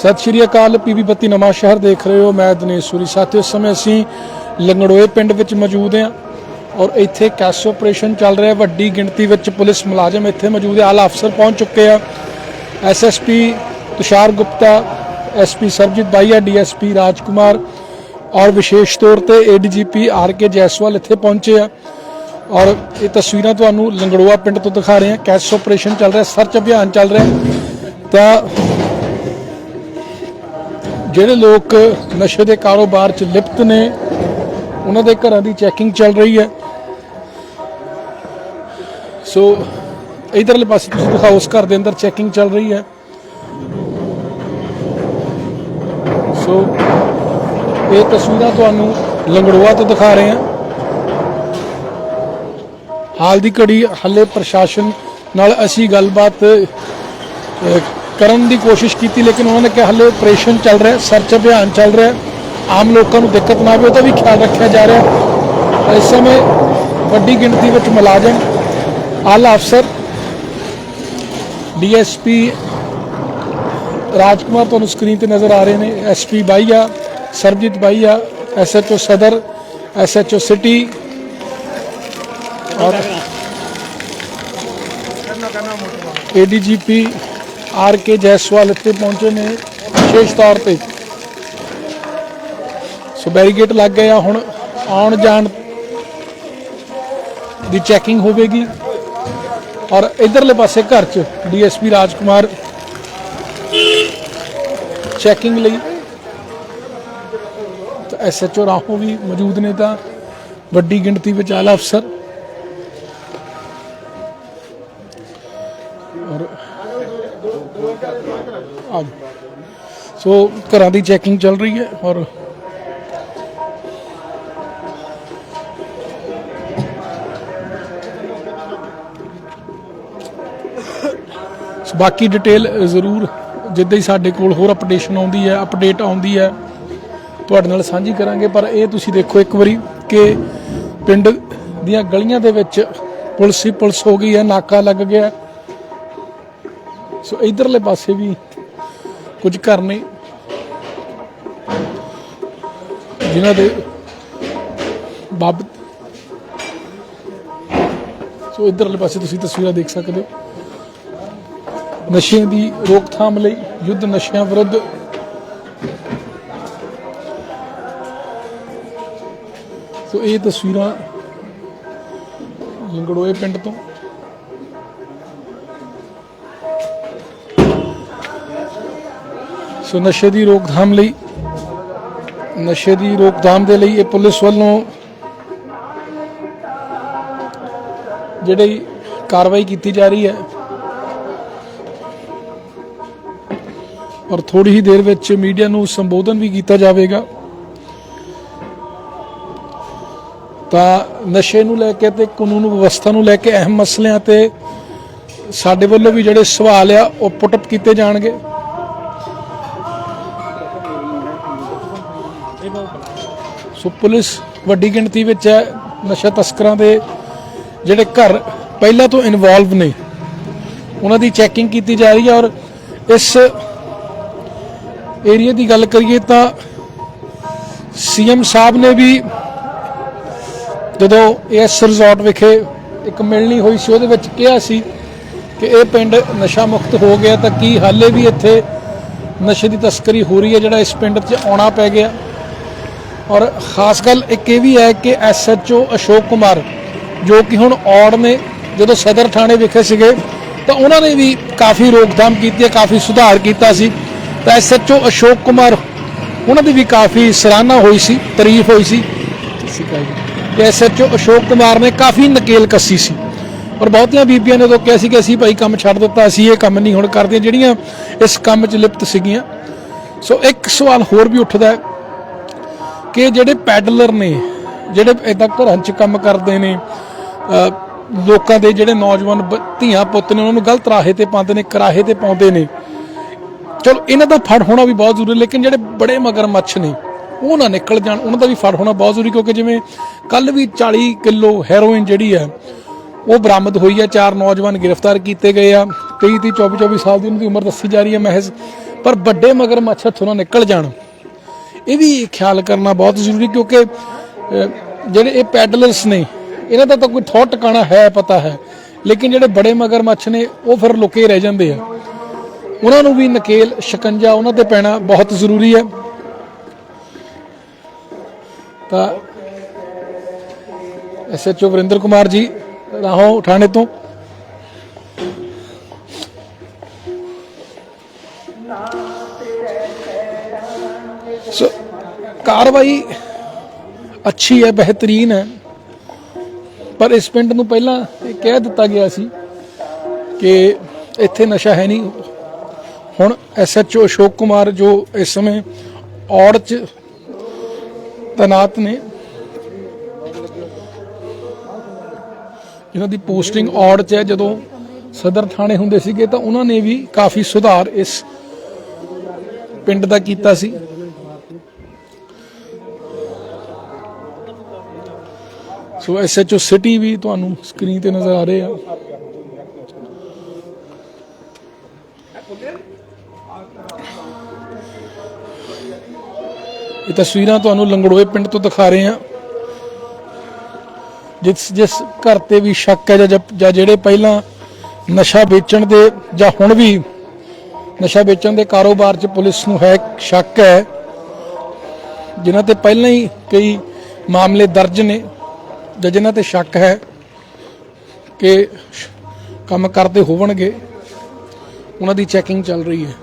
ਸਤਿ ਸ਼੍ਰੀ ਅਕਾਲ ਪੀਬੀ ਬੱਤੀ ਨਵਾਂ ਸ਼ਹਿਰ ਦੇਖ ਰਹੇ ਹੋ। ਮੈਂ ਦਿਨੇਸ਼ ਸੂਰੀ। ਸਾਥੀਓ, ਇਸ ਸਮੇਂ ਅਸੀਂ ਲੰਗੜੋਏ ਪਿੰਡ ਵਿੱਚ ਮੌਜੂਦ ਹਾਂ ਔਰ ਇੱਥੇ ਕੈਸ਼ ਆਪਰੇਸ਼ਨ ਚੱਲ ਰਿਹਾ। ਵੱਡੀ ਗਿਣਤੀ ਵਿੱਚ ਪੁਲਿਸ ਮੁਲਾਜ਼ਮ ਇੱਥੇ ਮੌਜੂਦ ਹੈ। ਆਲਾ ਅਫਸਰ ਪਹੁੰਚ ਚੁੱਕੇ ਆ। SSP Tushar Gupta SP Sarjit Baia DSP Rajkumar ਔਰ ਵਿਸ਼ੇਸ਼ ਤੌਰ ਤੇ ਏਡੀਜੀਪੀ ਆਰ ਕੇ ਜੈਸਵਾਲ ਇੱਥੇ ਪਹੁੰਚੇ ਆ। ਔਰ ਇਹ ਤਸਵੀਰਾਂ ਤੁਹਾਨੂੰ ਲੰਗੜੋਆ ਪਿੰਡ ਤੋਂ ਦਿਖਾ ਰਹੇ ਹਾਂ। ਕੈਸ਼ ਆਪਰੇਸ਼ਨ ਚੱਲ ਰਿਹਾ, ਸਰਚ ਅਭਿਆਨ ਚੱਲ ਰਿਹਾ। ਤਾਂ ਜਿਹੜੇ ਲੋਕ ਨਸ਼ੇ ਦੇ ਕਾਰੋਬਾਰ 'ਚ ਲਿਪਤ ਨੇ, ਉਹਨਾਂ ਦੇ ਘਰਾਂ ਦੀ ਚੈਕਿੰਗ ਚੱਲ ਰਹੀ ਹੈ। ਸੋ ਇਧਰਲੇ ਪਾਸੇ ਤੁਸੀਂ ਦਿਖਾਓ ਉਸ ਘਰ ਦੇ ਅੰਦਰ ਚੈਕਿੰਗ ਚੱਲ ਰਹੀ ਹੈ। ਸੋ ਇਹ ਤਸਵੀਰਾਂ ਤੁਹਾਨੂੰ ਲੰਗੜੋਆ ਤੋਂ ਦਿਖਾ ਰਹੇ ਹਾਂ। ਹਾਲ ਦੀ ਘੜੀ ਹੱਲੇ ਪ੍ਰਸ਼ਾਸਨ ਨਾਲ ਅਸੀਂ ਗੱਲਬਾਤ ਕਰਨ ਦੀ ਕੋਸ਼ਿਸ਼ ਕੀਤੀ ਲੇਕਿਨ ਉਹਨਾਂ ਨੇ ਕਿਹਾ ਹੱਲੇ ਆਪਰੇਸ਼ਨ ਚੱਲ ਰਿਹਾ ਸਰਚ ਅਭਿਆਨ ਚੱਲ ਰਿਹਾ ਆਮ ਲੋਕਾਂ ਨੂੰ ਦਿੱਕਤ ਨਾ ਆਵੇ ਉਹਦਾ ਵੀ ਖਿਆਲ ਰੱਖਿਆ ਜਾ ਰਿਹਾ ਇਸ ਸਮੇਂ ਵੱਡੀ ਗਿਣਤੀ ਵਿੱਚ ਮੁਲਾਜ਼ਮ ਆਲਾ ਅਫਸਰ ਡੀਐਸਪੀ ਰਾਜਕੁਮਾਰ ਤੁਹਾਨੂੰ ਸਕਰੀਨ ਤੇ ਨਜ਼ਰ ਆ ਰਹੇ ਨੇ। ਐਸਪੀ ਬਾਈਆ ਸਰਬਜੀਤ ਬਾਈਆ ਐਸਐਚਓ ਸਦਰ ਐਸਐਚਓ ਸਿਟੀ ਔਰ ਏਡੀਜੀਪੀ ਆਰ ਕੇ ਜੈਸਵਾਲ ਇੱਥੇ ਪਹੁੰਚੇ ਨੇ ਵਿਸ਼ੇਸ਼ ਤੌਰ ਤੇ। ਸੋ ਬੈਰੀਗੇਟ ਲੱਗ ਗਏ ਆ ਹੁਣ ਆਉਣ ਜਾਣ ਦੀ ਚੈਕਿੰਗ ਹੋਵੇਗੀ। ਔਰ ਇਧਰਲੇ ਪਾਸੇ ਘਰ 'ਚ ਡੀਐਸਪੀ ਰਾਜਕੁਮਾਰ ਚੈਕਿੰਗ ਲਈ। ਤਾਂ ਐਸਐਚਓ ਰਾਹੋਂ ਵੀ ਮੌਜੂਦ ਨੇ ਤਾਂ ਵੱਡੀ ਗਿਣਤੀ ਵਿੱਚ ਆਲਾ ਅਫਸਰ। ਔਰ ਸੋ ਘਰਾਂ ਦੀ ਚੈਕਿੰਗ ਚੱਲ ਰਹੀ ਹੈ ਔਰ ਬਾਕੀ ਡਿਟੇਲ ਜ਼ਰੂਰ ਜਿੱਦਾਂ ਹੀ ਸਾਡੇ ਕੋਲ ਹੋਰ ਅਪਡੇਸ਼ਨ ਆਉਂਦੀ ਹੈ ਅਪਡੇਟ ਆਉਂਦੀ ਹੈ, ਤੁਹਾਡੇ ਨਾਲ ਸਾਂਝੀ ਕਰਾਂਗੇ। ਪਰ ਇਹ ਤੁਸੀਂ ਦੇਖੋ ਇੱਕ ਵਾਰੀ ਕਿ ਪਿੰਡ ਦੀਆਂ ਗਲੀਆਂ ਦੇ ਵਿੱਚ ਪੁਲਿਸ ਹੀ ਪੁਲਿਸ ਹੋ ਗਈ ਹੈ, ਨਾਕਾ ਲੱਗ ਗਿਆ ਸੋ ਇਧਰਲੇ ਪਾਸੇ ਵੀ ਕੁਝ ਘਰ ਨੇ ਜਿਨ੍ਹਾਂ ਦੇ ਬਾਬਤ ਸੋ ਇਧਰਲੇ ਪਾਸੇ ਤੁਸੀਂ ਤਸਵੀਰਾਂ ਦੇਖ ਸਕਦੇ ਹੋ। ਨਸ਼ਿਆਂ ਦੀ ਰੋਕਥਾਮ ਲਈ ਯੁੱਧ ਨਸ਼ਿਆਂ ਵਿਰੁੱਧ ਸੋ ਇਹ ਤਸਵੀਰਾਂ ਲੰਗੜੋਏ ਪਿੰਡ ਤੋਂ ਸੋ ਨਸ਼ੇ ਦੀ ਰੋਕਥਾਮ ਲਈ ਨਸ਼ੇ ਦੀ ਰੋਕਥਾਮ ਦੇ ਲਈ ਇਹ ਪੁਲਿਸ ਵੱਲੋਂ ਜਿਹੜੀ ਕਾਰਵਾਈ ਕੀਤੀ ਜਾ ਰਹੀ ਹੈ, ਔਰ ਥੋੜੀ ਹੀ ਦੇਰ ਵਿੱਚ ਮੀਡੀਆ ਨੂੰ ਸੰਬੋਧਨ ਵੀ ਕੀਤਾ ਜਾਵੇਗਾ। ਤਾਂ ਨਸ਼ੇ ਨੂੰ ਲੈ ਕੇ ਤੇ ਕਾਨੂੰਨ ਵਿਵਸਥਾ ਨੂੰ ਲੈ ਕੇ ਅਹਿਮ ਮਸਲਿਆਂ ਤੇ ਸਾਡੇ ਵੱਲੋਂ ਵੀ ਜਿਹੜੇ ਸਵਾਲ ਆ, ਉਹ ਪੁੱਟ ਅਪ ਕੀਤੇ ਜਾਣਗੇ। ਸੋ ਪੁਲਿਸ ਵੱਡੀ ਗਿਣਤੀ ਵਿੱਚ ਹੈ, ਨਸ਼ਾ ਤਸਕਰਾਂ ਦੇ ਜਿਹੜੇ ਘਰ ਪਹਿਲਾਂ ਤੋਂ ਇਨਵੋਲਵ ਨੇ, ਉਹਨਾਂ ਦੀ ਚੈਕਿੰਗ ਕੀਤੀ ਜਾ ਰਹੀ ਹੈ ਔਰ ਇਸ ਏਰੀਆ ਦੀ ਗੱਲ ਕਰੀਏ ਤਾਂ ਸੀਐਮ ਸਾਹਿਬ ਨੇ ਵੀ ਜਦੋਂ ਇਸ ਰਿਜ਼ੋਰਟ ਵਿਖੇ ਇੱਕ ਮਿਲਣੀ ਹੋਈ ਸੀ, ਉਹਦੇ ਵਿੱਚ ਕਿਹਾ ਸੀ ਕਿ ਇਹ ਪਿੰਡ ਨਸ਼ਾ ਮੁਕਤ ਹੋ ਗਿਆ ਤਾਂ ਕੀ ਹਾਲੇ ਵੀ ਇੱਥੇ ਨਸ਼ੇ ਦੀ ਤਸਕਰੀ ਹੋ ਰਹੀ ਹੈ ਜਿਹੜਾ ਇਸ ਪਿੰਡ 'ਚ ਆਉਣਾ ਪੈ ਗਿਆ। ਔਰ ਖਾਸ ਗੱਲ ਇੱਕ ਇਹ ਵੀ ਹੈ ਕਿ ਐਸਐਚਓ ਅਸ਼ੋਕ ਕੁਮਾਰ, ਜੋ ਕਿ ਹੁਣ ਔੜ ਨੇ, ਜਦੋਂ ਸਦਰ ਥਾਣੇ ਵਿਖੇ ਸੀਗੇ, ਤਾਂ ਉਹਨਾਂ ਨੇ ਵੀ ਕਾਫੀ ਰੋਕਥਾਮ ਕੀਤੀ ਹੈ, ਕਾਫੀ ਸੁਧਾਰ ਕੀਤਾ ਸੀ। ਤਾਂ ਐਸਐਚਓ ਅਸ਼ੋਕ ਕੁਮਾਰ, ਉਹਨਾਂ ਦੀ ਵੀ ਕਾਫੀ ਸਰਾਹਨਾ ਹੋਈ ਸੀ, ਤਾਰੀਫ ਹੋਈ ਸੀ। ਤੇ ਐਸਐਚਓ ਅਸ਼ੋਕ ਕੁਮਾਰ ਨੇ ਕਾਫੀ ਨਕੇਲ ਕੱਸੀ ਸੀ। ਔਰ ਬਹੁਤੀਆਂ ਬੀਬੀਆਂ ਨੇ ਉਦੋਂ ਕਿਹਾ ਸੀ ਕਿ ਅਸੀਂ ਭਾਈ ਕੰਮ ਛੱਡ ਦਿੱਤਾ, ਅਸੀਂ ਇਹ ਕੰਮ ਨਹੀਂ ਹੁਣ ਕਰਦੇ। ਜਿਹੜੀਆਂ ਇਸ ਕੰਮ 'ਚ ਲਿਪਤ ਸੀਗੀਆਂ। ਸੋ ਇੱਕ ਸਵਾਲ ਹੋਰ ਵੀ ਉੱਠਦਾ ਹੈ ਕਿ ਜਿਹੜੇ ਪੈਡਲਰ ਨੇ, ਜਿਹੜੇ ਇਦਾਂ ਘਰਾਂ 'ਚ ਕੰਮ ਕਰਦੇ ਨੇ ਲੋਕਾਂ ਦੇ ਜਿਹੜੇ ਨੌਜਵਾਨ ਬ- ਧੀਆਂ ਪੁੱਤ ਨੇ, ਉਹਨਾਂ ਨੂੰ ਗਲਤ ਰਾਹੇ ਤੇ ਪਾਉਂਦੇ ਨੇ ਕਰਾਹੇ ਤੇ ਪਾਉਂਦੇ ਨੇ। ਚਲੋ, ਇਹਨਾਂ ਦਾ ਫੜ ਹੋਣਾ ਵੀ ਬਹੁਤ ਜ਼ਰੂਰੀ, ਲੇਕਿਨ ਜਿਹੜੇ ਬੜੇ ਮਗਰਮੱਛ ਨੇ, ਉਹ ਨਾ ਨਿਕਲ ਜਾਣ, ਉਹਨਾਂ ਦਾ ਵੀ ਫੜ ਹੋਣਾ ਬਹੁਤ ਜ਼ਰੂਰੀ, ਕਿਉਂਕਿ ਜਿਵੇਂ ਕੱਲ ਵੀ 40 ਕਿਲੋ ਹੈਰੋਇਨ ਜਿਹੜੀ ਹੈ, ਉਹ ਬਰਾਮਦ ਹੋਈ ਹੈ, ਚਾਰ ਨੌਜਵਾਨ ਗ੍ਰਿਫਤਾਰ ਕੀਤੇ ਗਏ ਆ 23 23 24 24 ਸਾਲ ਦੀ, ਉਹਨਾਂ ਦੀ ਉਮਰ ਦੱਸੀ ਜਾ ਰਹੀ ਹੈ ਮਹਿਜ਼, ਪਰ ਵੱਡੇ ਮਗਰਮੱਛ ਹੱਥੋਂ ਨਾ ਨਿਕਲ ਜਾਣ। ਇਹ ਵੀ ਖਿਆਲ ਕਰਨਾ ਬਹੁਤ ਜ਼ਰੂਰੀ ਕਿਉਂਕਿ ਜਿਹੜੇ ਇਹ ਪੈਡਲਰਸ ਨੇ, ਇਹਨਾਂ ਦਾ ਤਾਂ ਕੋਈ ਥੋੜ ਟਿਕਾਣਾ ਹੈ, ਪਤਾ ਹੈ। ਲੇਕਿਨ ਜਿਹੜੇ ਬੜੇ ਮਗਰਮੱਛ ਨੇ, ਉਹ ਫਿਰ ਲੁਕੇ ਰਹਿ ਜਾਂਦੇ ਆ। ਉਹਨਾਂ ਨੂੰ ਵੀ ਨਕੇਲ, ਸ਼ਿਕੰਜਾ ਉਹਨਾਂ ਤੇ ਪੈਣਾ ਬਹੁਤ ਜ਼ਰੂਰੀ ਹੈ। ਤਾਂ ਐਸਐਚਓ ਵਰਿੰਦਰ ਕੁਮਾਰ ਜੀ, ਰਾਹੋਂ, ਥਾਣੇ ਤੋਂ। ਕਾਰਵਾਈ ਅੱਛੀ ਹੈ, ਬਿਹਤਰੀਨ ਹੈ। ਪਰ ਇਸ ਪਿੰਡ ਨੂੰ ਪਹਿਲਾਂ ਇਹ ਕਹਿ ਦਿੱਤਾ ਗਿਆ ਸੀ ਕਿ ਇੱਥੇ ਨਸ਼ਾ ਹੈ ਨਹੀਂ। ਹੁਣ ਐਸਐਚਓ ਅਸ਼ੋਕ ਕੁਮਾਰ ਜੋ ਇਸ ਸਮੇਂ ਔੜ ਚ ਤਨਾਤ ਨੇ ਇਹਨਾਂ ਦੀ ਪੋਸਟਿੰਗ ਔੜ ਚ ਹੈ, ਜਦੋਂ ਸਦਰ ਥਾਣੇ ਹੁੰਦੇ ਸੀਗੇ ਤਾਂ ਉਹਨਾਂ ਨੇ ਵੀ ਕਾਫੀ ਸੁਧਾਰ ਇਸ ਪਿੰਡ ਦਾ ਕੀਤਾ ਸੀ। ਸੋ ਐਸਐਚਓ ਸਿਟੀ ਵੀ ਤੁਹਾਨੂੰ ਸਕਰੀਨ ਤੇ ਨਜ਼ਰ ਆ ਰਹੇ ਆ। ਇਹ ਤਸਵੀਰਾਂ ਤੁਹਾਨੂੰ ਲੰਗੜੋਏ ਪਿੰਡ ਤੋਂ ਦਿਖਾ ਰਹੇ ਆ। ਜਿਸ ਜਿਸ ਘਰ ਤੇ ਵੀ ਸ਼ੱਕ ਹੈ ਜਾਂ- ਜਿਹੜੇ ਪਹਿਲਾਂ ਨਸ਼ਾ ਵੇਚਣ ਦੇ, ਜਾਂ ਹੁਣ ਵੀ ਨਸ਼ਾ ਵੇਚਣ ਦੇ ਕਾਰੋਬਾਰ 'ਚ ਪੁਲਿਸ ਨੂੰ ਹੈ ਸ਼ੱਕ ਹੈ। ਜਿਨ੍ਹਾਂ ਤੇ ਪਹਿਲਾਂ ਹੀ ਕਈ ਮਾਮਲੇ ਦਰਜ ਨੇ। ਜਾਂ ਜਿਨ੍ਹਾਂ ਤੇ ਸ਼ੱਕ ਹੈ ਕਿ ਕੰਮ ਕਰਦੇ ਹੋਵਣਗੇ, ਉਹਨਾਂ ਦੀ ਚੈਕਿੰਗ ਚੱਲ ਰਹੀ ਹੈ।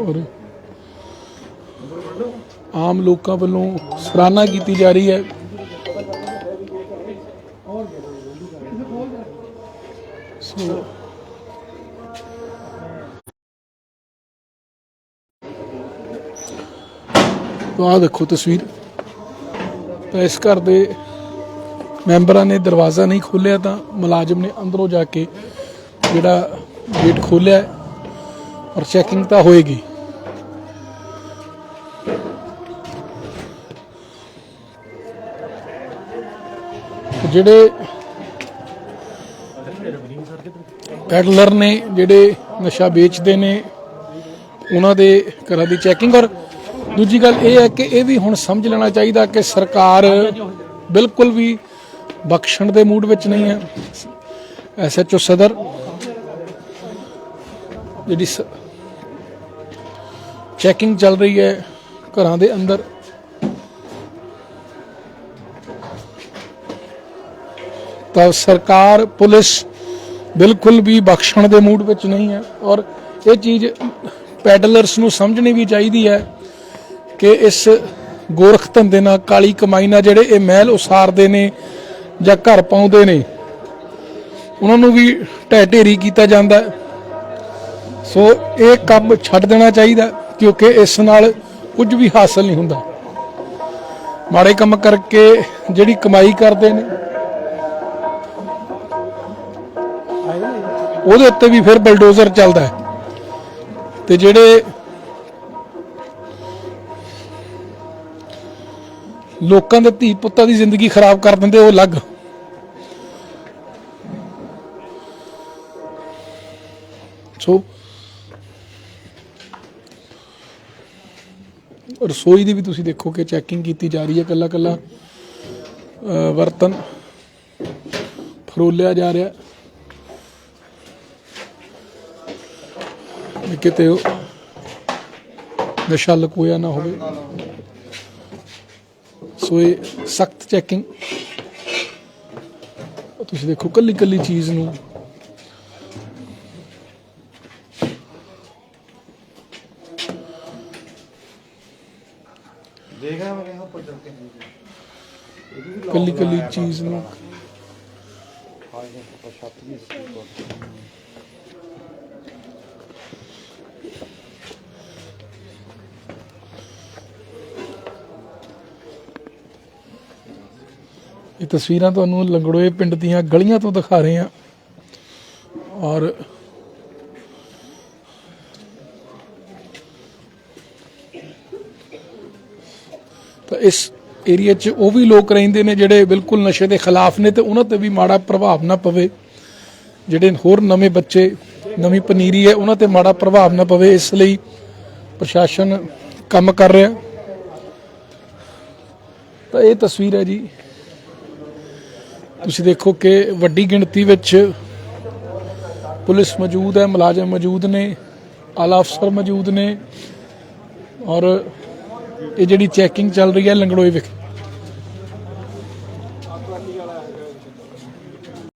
ਔਰ ਆਮ ਲੋਕਾਂ ਵੱਲੋਂ ਸਰਾਹਨਾ ਕੀਤੀ ਜਾ ਰਹੀ ਹੈ। ਤਾਂ ਆਹ ਦੇਖੋ ਤਸਵੀਰ। ਤਾਂ ਇਸ ਘਰ ਦੇ ਮੈਂਬਰਾਂ ਨੇ ਦਰਵਾਜ਼ਾ ਨਹੀਂ ਖੋਲ੍ਹਿਆ ਤਾਂ ਮੁਲਾਜ਼ਮ ਨੇ ਅੰਦਰੋਂ ਜਾ ਕੇ ਜਿਹੜਾ ਗੇਟ ਖੋਲ੍ਹਿਆ ਔਰ ਚੈਕਿੰਗ ਤਾਂ ਹੋਏਗੀ। ਜਿਹੜੇ ਪੈਡਲਰ ਨੇ, ਜਿਹੜੇ ਨਸ਼ਾ ਵੇਚਦੇ ਨੇ, ਉਹਨਾਂ ਦੇ ਘਰਾਂ ਦੀ ਚੈਕਿੰਗ ਔਰ ਦੂਜੀ ਗੱਲ ਇਹ ਹੈ ਕਿ ਇਹ ਵੀ ਹੁਣ ਸਮਝ ਲੈਣਾ ਚਾਹੀਦਾ ਕਿ ਸਰਕਾਰ ਬਿਲਕੁਲ ਵੀ ਬਖਸ਼ਣ ਦੇ ਮੂਡ ਵਿੱਚ ਨਹੀਂ ਹੈ। ਐਸਐਚਓ ਸਦਰ, ਜਿਹੜੀ ਚੈਕਿੰਗ ਚੱਲ ਰਹੀ ਹੈ ਘਰਾਂ ਦੇ ਅੰਦਰ। ਤਾਂ ਸਰਕਾਰ, ਪੁਲਿਸ ਬਿਲਕੁਲ ਵੀ ਬਖਸ਼ਣ ਦੇ ਮੂਡ ਵਿੱਚ ਨਹੀਂ ਹੈ ਔਰ ਇਹ ਚੀਜ਼ ਪੈਡਲਰਸ ਨੂੰ ਸਮਝਣੀ ਵੀ ਚਾਹੀਦੀ ਹੈ ਕਿ ਇਸ ਗੋਰਖ ਧੰਦੇ ਨਾਲ ਕਾਲੀ ਕਮਾਈ ਨਾਲ ਜਿਹੜੇ ਇਹ ਮਹਿਲ ਉਸਾਰਦੇ ਨੇ ਜਾਂ ਘਰ ਪਾਉਂਦੇ ਨੇ, ਉਹਨਾਂ ਨੂੰ ਵੀ ਢਹਿ ਢੇਰੀ ਕੀਤਾ ਜਾਂਦਾ ਸੋ ਇਹ ਕੰਮ ਛੱਡ ਦੇਣਾ ਚਾਹੀਦਾ ਕਿਉਂਕਿ ਇਸ ਨਾਲ ਕੁਝ ਵੀ ਹਾਸਲ ਨਹੀਂ ਹੁੰਦਾ। ਮਾੜੇ ਕੰਮ ਕਰਕੇ ਜਿਹੜੀ ਕਮਾਈ ਕਰਦੇ ਨੇ, ਉਹਦੇ ਉੱਤੇ ਵੀ ਫਿਰ ਬਲਡੋਜ਼ਰ ਚੱਲਦਾ ਤੇ ਜਿਹੜੇ ਲੋਕਾਂ ਦੇ ਧੀ ਪੁੱਤਾਂ ਦੀ ਜ਼ਿੰਦਗੀ ਖਰਾਬ ਕਰ ਦਿੰਦੇ ਉਹ ਅਲੱਗ। ਸੋ ਰਸੋਈ ਦੀ ਵੀ ਤੁਸੀਂ ਦੇਖੋ ਕਿ ਚੈਕਿੰਗ ਕੀਤੀ ਜਾ ਰਹੀ ਹੈ ਕੱਲਾ ਕੱਲਾ। ਅ, ਫਰੋਲਿਆ ਜਾ ਰਿਹਾ। ਕਿਤੇ ਨਸ਼ਾ ਲਕੋਇਆ ਨਾ ਹੋਵੇ। ਸੋ ਇਹ ਸਖਤ ਚੈਕਿੰਗ ਤੁਸੀਂ ਦੇਖੋ ਕੱਲੀ ਕੱਲੀ ਚੀਜ਼ ਨੂੰ। ਦੇਖ ਮੈਂ ਕੇ ਕੱਲੀ ਕੱਲੀ ਚੀਜ਼ ਨੂੰ। ਹਾਂ ਇਹ ਛੱਤ ਵੀ ਇਹ ਤਸਵੀਰਾਂ ਤੁਹਾਨੂੰ ਲੰਗੜੋਏ ਪਿੰਡ ਦੀਆਂ ਗਲੀਆਂ ਤੋਂ ਦਿਖਾ ਰਹੇ ਹਾਂ। ਔਰ ਤਾਂ ਇਸ ਏਰੀਆ 'ਚ ਉਹ ਵੀ ਲੋਕ ਰਹਿੰਦੇ ਨੇ ਜਿਹੜੇ ਬਿਲਕੁਲ ਨਸ਼ੇ ਦੇ ਖਿਲਾਫ ਨੇ ਤੇ ਉਹਨਾਂ ਤੇ ਵੀ ਮਾੜਾ ਪ੍ਰਭਾਵ ਨਾ ਪਵੇ। ਜਿਹੜੇ ਹੋਰ ਨਵੇਂ ਬੱਚੇ, ਨਵੀਂ ਪਨੀਰੀ ਹੈ, ਉਹਨਾਂ ਤੇ ਮਾੜਾ ਪ੍ਰਭਾਵ ਨਾ ਪਵੇ। ਇਸ ਲਈ ਪ੍ਰਸ਼ਾਸਨ ਕੰਮ ਕਰ ਰਿਹਾ। ਤਾਂ ਇਹ ਤਸਵੀਰ ਹੈ ਜੀ। ਤੁਸੀਂ ਦੇਖੋ ਕਿ ਵੱਡੀ ਗਿਣਤੀ ਵਿੱਚ ਪੁਲਿਸ ਮੌਜੂਦ ਹੈ, ਮੁਲਾਜ਼ਮ ਮੌਜੂਦ ਨੇ, ਆਲਾ ਅਫਸਰ ਮੌਜੂਦ ਨੇ ਔਰ ਇਹ ਜਿਹੜੀ ਚੈਕਿੰਗ ਚੱਲ ਰਹੀ ਹੈ ਲੰਗੜੋਏ ਵਿਖੇ।